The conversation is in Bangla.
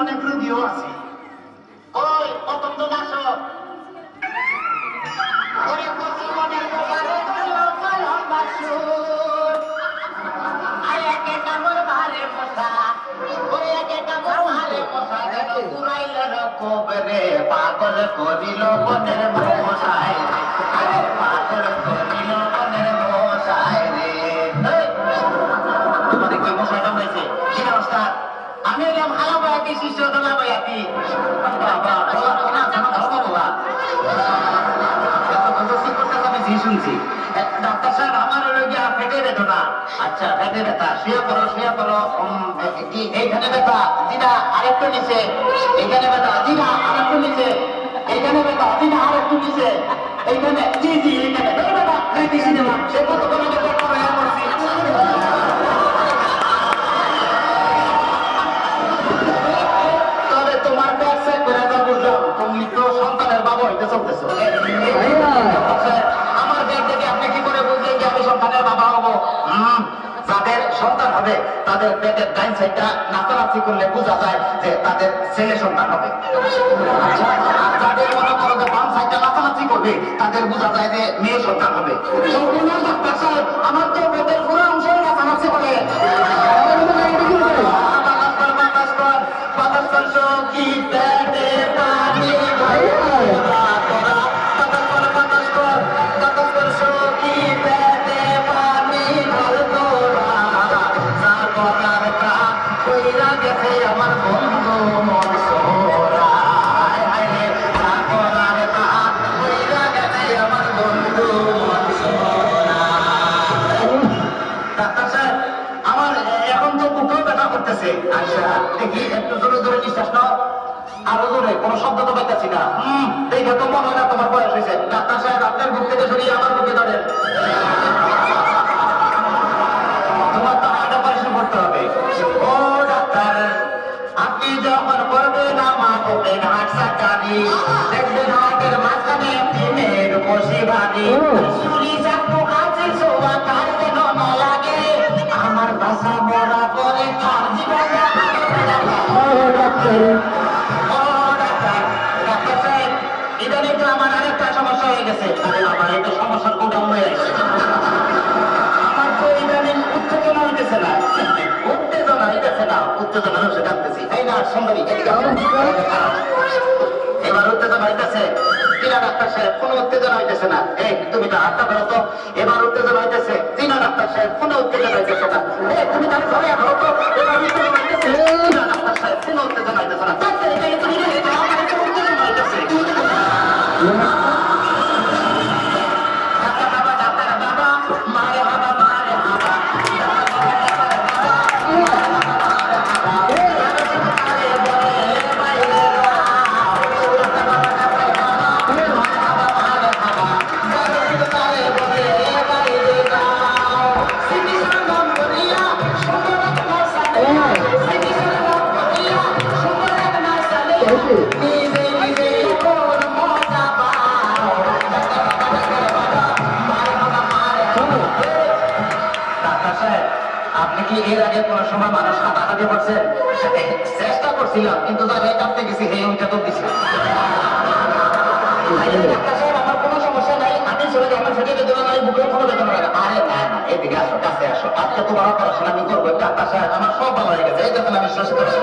অনেক রুগীও আছে। ওই জন আসো ওরে কচি মনের গোপালে গেলো এ, আমার হলো গিয়া পেটে বেদনা আচ্ছা পেটে ব্যথা। শুয়ে পড়ো শুয়ে পড়ো। এইখানে ব্যথা। জিনা আরেকটু নিচে। এইখানে ব্যথা। জিনা আরেকটু নিচে। এইখানে ব্যথা। জিনা আরেকটু নিচে। এইখানে জি জি এইখানে। সে কত করে তাদের পেটের ডাইন সাইডটা নাচানাচি করলে বোঝা যায় যে তাদের ছেলে সন্তান হবে। আচ্ছা, আর যাদের মনে করো যে বাম সাইডটা নাচানাচি করবে তাদের বোঝা যায় যে মেয়ে সন্তান হবে। আমার তো পেটের পুরো অংশ নাচানাচি করে। সখী পেটে পানি ব্যথা আচ্ছা দেখি একটু জোরে জোরে নিঃশ্বাস নাও। আরও জোরে কোনো শব্দ তো পাইতেছি না। হুম। দেখে তো মনে হয় না তোমার বয়স হয়েছে। ডাক্তার সাহেব আপনার বুক থেকে সরিয়ে আমার বুকে ধরেন। তোমার তো হার্ট অপারেশন করতে হবে। ও ডাক্তার আপনি যখন করবেন আমার বুকে হার্ট সার্জারি দেখবেন হার্টের মাঝখানে তিনের বসে ভাবি ইদানিং তো আমার আরেকটা সমস্যা হয়ে গেছে আমার একটা সমস্যার গোডাউন হয়ে গেছে তো ইদানিং উত্তেজনা হইতেছে না উত্তেজনা হইতেছে না উত্তেজনা হচ্ছে ডাকতেছি এই না সুন্দরী। এবার উত্তেজনা হইতেছে কিনা ডাক্তার সাহেব কোনো উত্তেজনা হইতেছে না এই তুমি তো হাতটা বেরো তো এবার উত্তেজনা হইতেছে চিনা ডাক্তার সাহেব কোনো উত্তেজনা হইতেছে না এই তুমি তার ঘরে ধরো তো এবার উত্তেজনা হইতেছে চিনা ডাক্তার সাহেব কোনো উত্তেজনা হইতেছে না কি এর আগে কোনো সময় মানুষ হাতাহাতি পারছে। চেষ্টা করছিলাম কিন্তু জায়গায় কাঁপতে গেছি হে ওইটা তো দিছি। আমার কোনো সমস্যা নাই আমি চলে যাই আমার সেটা বেদনা নাই বুকের কোনো বেতন আরে না এদিকে আসো কাছে আসো। আজকে তোমার পড়াশোনা আমি করব একটা আমার সব ভালো হয়ে গেছে এই কথা আমি শেষ করছি